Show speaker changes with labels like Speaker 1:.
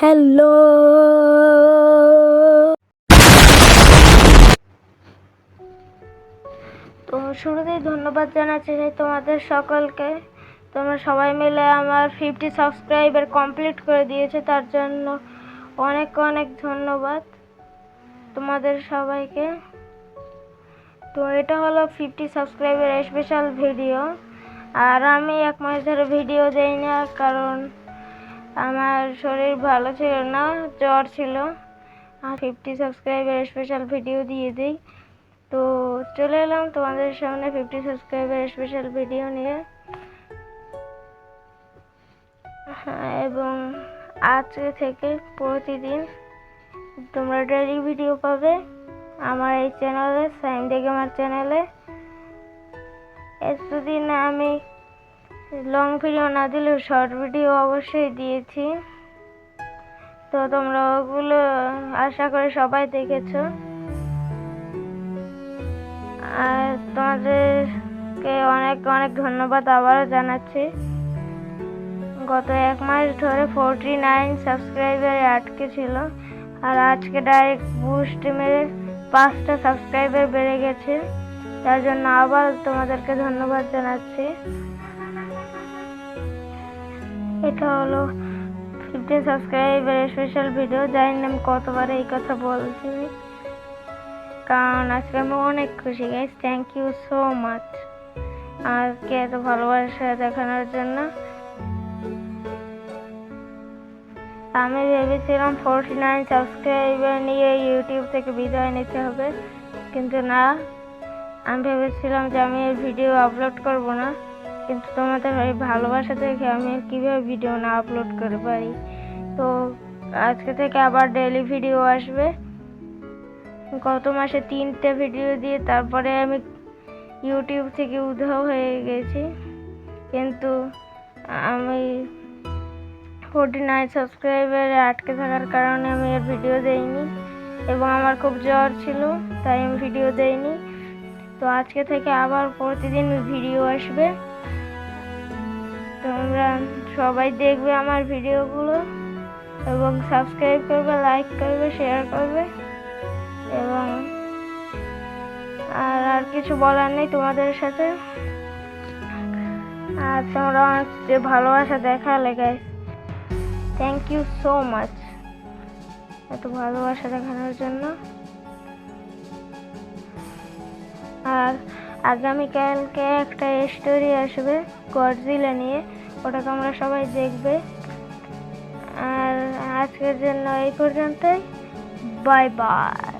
Speaker 1: Hello. তো শুরুতেই ধন্যবাদ জানাচ্ছি যে তোমাদের সকলকে। তোমরা সবাই মিলে আমার ফিফটি সাবস্ক্রাইবার কমপ্লিট করে দিয়েছে, তার জন্য অনেক অনেক ধন্যবাদ তোমাদের সবাইকে। তো এটা হলো ফিফটি সাবস্ক্রাইবার স্পেশাল ভিডিও আর আমি এক মাস ধরে ভিডিও দেই না, কারণ আমার শরীর ভালো ছিল না জ্বর ছিল। আর ফিফটি সাবস্ক্রাইবার স্পেশাল ভিডিও দিয়ে দিই। তো চলে এলাম তোমাদের সামনে ফিফটি সাবস্ক্রাইবার স্পেশাল ভিডিও নিয়ে। হ্যাঁ, এবং আজকে থেকে প্রতিদিন তোমরা ডেলি ভিডিও পাবে আমার এই চ্যানেলে সাইন দেখে আমার চ্যানেলে এতদিন আমি লং ভিডিও না দিলেও শর্ট ভিডিও অবশ্যই দিয়েছি। তো তোমরা ওগুলো আশা করে সবাই দেখেছ। আর তোমাদেরকে অনেক অনেক ধন্যবাদ আবারও জানাচ্ছি। গত এক মাস ধরে ফোরটি নাইন সাবস্ক্রাইবারে আটকে ছিল। আর আজকে ডাইরেক্ট বুস্ট মেরে পাঁচটা সাবস্ক্রাইবার বেড়ে গেছে। তার জন্য আবার তোমাদেরকে ধন্যবাদ জানাচ্ছি। এটা হলো ফিফটিন সাবস্ক্রাইবার স্পেশাল ভিডিও জানি না আমি কতবার এই কথা বলছি। কারণ আজকে আমি অনেক খুশি guys thank you so much আজকে এত ভালোবাসা দেখানোর জন্য। আমি ভেবেছিলাম ফোরটি নাইন সাবস্ক্রাইবার নিয়ে ইউটিউব থেকে বিদায় নিতে হবে, কিন্তু না। আমি ভেবেছিলাম যে আমি এই ভিডিও আপলোড করব না। কিন্তু তোমাদের এই ভালোবাসা দেখে আমি আর কীভাবে ভিডিও না আপলোড করে পারি? তো আজকে থেকে আবার ডেলি ভিডিও আসবে। গত মাসে তিনটে ভিডিও দিয়ে তারপরে আমি ইউটিউব থেকে উধাও হয়ে গেছি। কিন্তু আমি ফোরটি নাইন সাবস্ক্রাইবারে আটকে থাকার কারণে আমি এর ভিডিও দেইনি। এবং আমার খুব জ্বর ছিল, তাই আমি ভিডিও দেইনি। তো আজকে থেকে আবার প্রতিদিন ভিডিও আসবে। তোমরা সবাই দেখবে আমার ভিডিওগুলো এবং সাবস্ক্রাইব করবে লাইক করবে শেয়ার করবে এবং আর আর কিছু বলার নেই তোমাদের সাথে। আর তোমরা অনেক যে ভালোবাসা দেখালে guys thank you so much এত ভালোবাসা দেখানোর জন্য। আর আগামীকালকে একটা স্টোরি আসবে গডজিলা নিয়ে। ওটাকে আমরা সবাই দেখবে। আর আজকের জন্য এই পর্যন্তই। Bye bye.